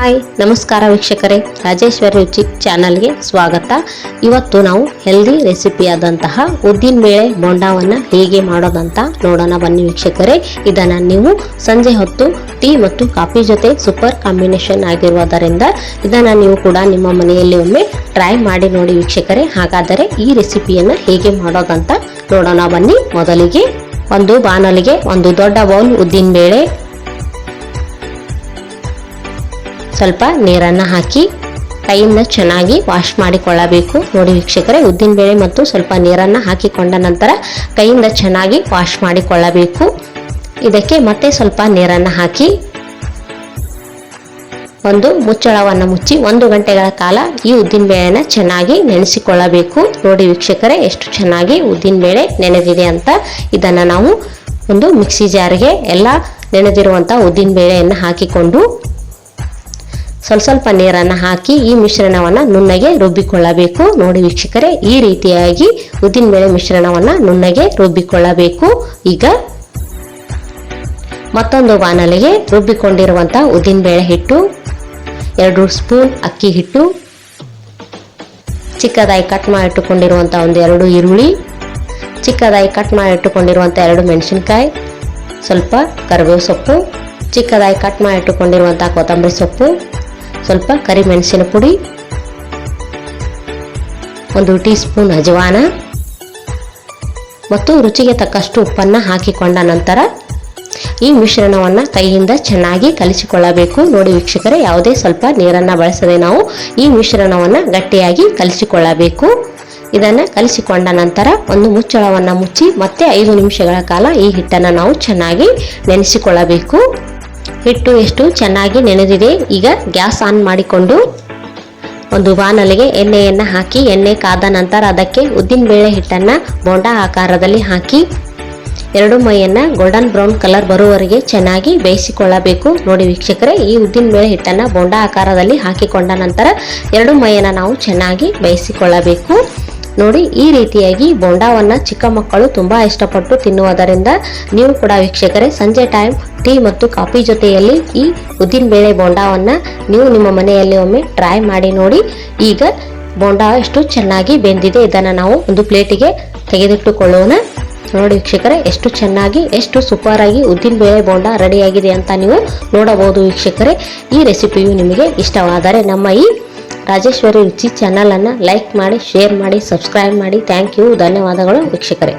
Hi ನಮಸ್ಕಾರ ವೀಕ್ಷಕರೇ. ರಾಜೇಶ್ವರಿ ರುಚಿ ಚಾನಲ್ಗೆ ಸ್ವಾಗತ. ಇವತ್ತು ನಾವು ಹೆಲ್ದಿ ರೆಸಿಪಿಯಾದಂತಹ ಉದ್ದಿನಬೇಳೆ ಬೋಂಡಾವನ್ನು ಹೇಗೆ ಮಾಡೋದಂತ ನೋಡೋಣ ಬನ್ನಿ ವೀಕ್ಷಕರೇ. ಇದನ್ನು ನೀವು ಸಂಜೆ ಹೊತ್ತು ಟೀ ಮತ್ತು ಕಾಫಿ ಜೊತೆ ಸೂಪರ್ ಕಾಂಬಿನೇಷನ್ ಆಗಿರುವುದರಿಂದ ಇದನ್ನು ನೀವು ಕೂಡ ನಿಮ್ಮ ಮನೆಯಲ್ಲಿ ಒಮ್ಮೆ ಟ್ರೈ ಮಾಡಿ ನೋಡಿ ವೀಕ್ಷಕರೇ. ಹಾಗಾದರೆ ಈ ರೆಸಿಪಿಯನ್ನು ಹೇಗೆ ಮಾಡೋದಂತ ನೋಡೋಣ ಬನ್ನಿ. ಮೊದಲಿಗೆ ಒಂದು ಬಾಣಲಿಗೆ ಒಂದು ದೊಡ್ಡ ಬೌಲ್ ಉದ್ದಿನಬೇಳೆ ಸ್ವಲ್ಪ ನೀರನ್ನು ಹಾಕಿ, ಕೈಯಿಂದ ಚೆನ್ನಾಗಿ ವಾಶ್ ಮಾಡಿಕೊಳ್ಳಬೇಕು. ನೋಡಿ ವೀಕ್ಷಕರೇ ಉದ್ದಿನಬೇಳೆ ಮತ್ತು ಸ್ವಲ್ಪ ನೀರನ್ನು ಹಾಕಿಕೊಂಡ ನಂತರ ಕೈಯಿಂದ ಚೆನ್ನಾಗಿ ವಾಶ್ ಮಾಡಿಕೊಳ್ಳಬೇಕು. ಇದಕ್ಕೆ ಮತ್ತೆ ಸ್ವಲ್ಪ ನೀರನ್ನು ಹಾಕಿ, ಒಂದು ಮುಚ್ಚಳವನ್ನು ಮುಚ್ಚಿ, ಒಂದು ಗಂಟೆಗಳ ಕಾಲ ಈ ಉದ್ದಿನಬೇಳೆನ ಚೆನ್ನಾಗಿ ನೆನೆಸಿಕೊಳ್ಳಬೇಕು. ನೋಡಿ ವೀಕ್ಷಕರೇ, ಎಷ್ಟು ಚೆನ್ನಾಗಿ ಉದ್ದಿನಬೇಳೆ ನೆನೆದಿದೆ ಅಂತ. ಇದನ್ನು ನಾವು ಒಂದು ಮಿಕ್ಸಿ ಜಾರಿಗೆ ಎಲ್ಲ ನೆನೆದಿರುವಂಥ ಉದ್ದಿನಬೇಳೆಯನ್ನು ಹಾಕಿಕೊಂಡು ಸ್ವಲ್ಪ ಸ್ವಲ್ಪ ನೀರನ್ನು ಹಾಕಿ ಈ ಮಿಶ್ರಣವನ್ನು ನುಣ್ಣಗೆ ರುಬ್ಬಿಕೊಳ್ಳಬೇಕು. ನೋಡಿ ವೀಕ್ಷಕರೇ, ಈ ರೀತಿಯಾಗಿ ಉದ್ದಿನಬೇಳೆ ಮಿಶ್ರಣವನ್ನು ನುಣ್ಣಗೆ ರುಬ್ಬಿಕೊಳ್ಳಬೇಕು. ಈಗ ಮತ್ತೊಂದು ಬಾಣಲೆಗೆ ರುಬ್ಬಿಕೊಂಡಿರುವಂಥ ಉದ್ದಿನಬೇಳೆ ಹಿಟ್ಟು, ಎರಡು ಸ್ಪೂನ್ ಅಕ್ಕಿ ಹಿಟ್ಟು, ಚಿಕ್ಕದಾಗಿ ಕಟ್ ಮಾಡಿಟ್ಟುಕೊಂಡಿರುವಂಥ ಒಂದು ಎರಡು ಈರುಳ್ಳಿ, ಚಿಕ್ಕದಾಗಿ ಕಟ್ ಮಾಡಿಟ್ಟುಕೊಂಡಿರುವಂಥ ಎರಡು ಮೆಣಸಿನ್ಕಾಯಿ, ಸ್ವಲ್ಪ ಕರಿಬೇವು ಸೊಪ್ಪು, ಚಿಕ್ಕದಾಗಿ ಕಟ್ ಮಾಡಿಟ್ಟುಕೊಂಡಿರುವಂಥ ಕೊತ್ತಂಬರಿ ಸೊಪ್ಪು ಸ್ವಲ್ಪ ಕರಿಮೆಣಸಿನ ಪುಡಿ, ಒಂದು ಟೀ ಸ್ಪೂನ್ ಅಜವಾನ ಮತ್ತು ರುಚಿಗೆ ತಕ್ಕಷ್ಟು ಉಪ್ಪನ್ನು ಹಾಕಿಕೊಂಡ ನಂತರ ಈ ಮಿಶ್ರಣವನ್ನು ಕೈಯಿಂದ ಚೆನ್ನಾಗಿ ಕಲಿಸಿಕೊಳ್ಳಬೇಕು. ನೋಡಿ ವೀಕ್ಷಕರೇ, ಯಾವುದೇ ಸ್ವಲ್ಪ ನೀರನ್ನು ಬಳಸದೆ ನಾವು ಈ ಮಿಶ್ರಣವನ್ನು ಗಟ್ಟಿಯಾಗಿ ಕಲಿಸಿಕೊಳ್ಳಬೇಕು. ಇದನ್ನು ಕಲಿಸಿಕೊಂಡ ನಂತರ ಒಂದು ಮುಚ್ಚಳವನ್ನು ಮುಚ್ಚಿ ಮತ್ತೆ ಐದು ನಿಮಿಷಗಳ ಕಾಲ ಈ ಹಿಟ್ಟನ್ನು ನಾವು ಚೆನ್ನಾಗಿ ನೆನೆಸಿಕೊಳ್ಳಬೇಕು. ಹಿಟ್ಟು ಎಷ್ಟು ಚೆನ್ನಾಗಿ ನೆನೆದಿದೆ, ಈಗ ಗ್ಯಾಸ್ ಆನ್ ಮಾಡಿಕೊಂಡು ಒಂದು ಬಾನಲಿಗೆ ಎಣ್ಣೆಯನ್ನು ಹಾಕಿ, ಎಣ್ಣೆ ಕಾದ ನಂತರ ಅದಕ್ಕೆ ಉದ್ದಿನಬೇಳೆ ಹಿಟ್ಟನ್ನು ಬೋಂಡ ಆಕಾರದಲ್ಲಿ ಹಾಕಿ, ಎರಡು ಮೈಯನ್ನು ಗೋಲ್ಡನ್ ಬ್ರೌನ್ ಕಲರ್ ಬರುವವರೆಗೆ ಚೆನ್ನಾಗಿ ಬೇಯಿಸಿಕೊಳ್ಳಬೇಕು. ನೋಡಿ ವೀಕ್ಷಕರೇ, ಈ ಉದ್ದಿನಬೇಳೆ ಹಿಟ್ಟನ್ನು ಬೋಂಡ ಆಕಾರದಲ್ಲಿ ಹಾಕಿಕೊಂಡ ನಂತರ ಎರಡು ಮೈಯನ್ನು ನಾವು ಚೆನ್ನಾಗಿ ಬೇಯಿಸಿಕೊಳ್ಳಬೇಕು. ನೋಡಿ, ಈ ರೀತಿಯಾಗಿ ಬೋಂಡಾವನ್ನು ಚಿಕ್ಕ ಮಕ್ಕಳು ತುಂಬ ಇಷ್ಟಪಟ್ಟು ತಿನ್ನುವುದರಿಂದ ನೀವು ಕೂಡ ವೀಕ್ಷಕರೇ, ಸಂಜೆ ಟೈಮ್ ಟೀ ಮತ್ತು ಕಾಫಿ ಜೊತೆಯಲ್ಲಿ ಈ ಉದ್ದಿನಬೇಳೆ ಬೋಂಡಾವನ್ನು ನೀವು ನಿಮ್ಮ ಮನೆಯಲ್ಲಿ ಒಮ್ಮೆ ಟ್ರೈ ಮಾಡಿ ನೋಡಿ. ಈಗ ಬೋಂಡಾ ಎಷ್ಟು ಚೆನ್ನಾಗಿ ಬೆಂದಿದೆ ಇದನ್ನು ನಾವು ಒಂದು ಪ್ಲೇಟಿಗೆ ತೆಗೆದಿಟ್ಟುಕೊಳ್ಳೋಣ. ನೋಡಿ ವೀಕ್ಷಕರೇ, ಎಷ್ಟು ಚೆನ್ನಾಗಿ, ಎಷ್ಟು ಸೂಪರ್ ಆಗಿ ಉದ್ದಿನ ಬೇಳೆ ಬೋಂಡ ರೆಡಿಯಾಗಿದೆ ಅಂತ ನೀವು ನೋಡಬಹುದು ವೀಕ್ಷಕರೇ. ಈ ರೆಸಿಪಿಯು ನಿಮಗೆ ಇಷ್ಟವಾದರೆ ನಮ್ಮ ಈ ರಾಜೇಶ್ವರಿ ರುಚಿ ಚಾನಲನ್ನು ಲೈಕ್ ಮಾಡಿ ಶೇರ್ ಮಾಡಿ ಸಬ್ಸ್ಕ್ರೈಬ್ ಮಾಡಿ. ಥ್ಯಾಂಕ್ ಯು ಧನ್ಯವಾದಗಳು ವೀಕ್ಷಕರೇ.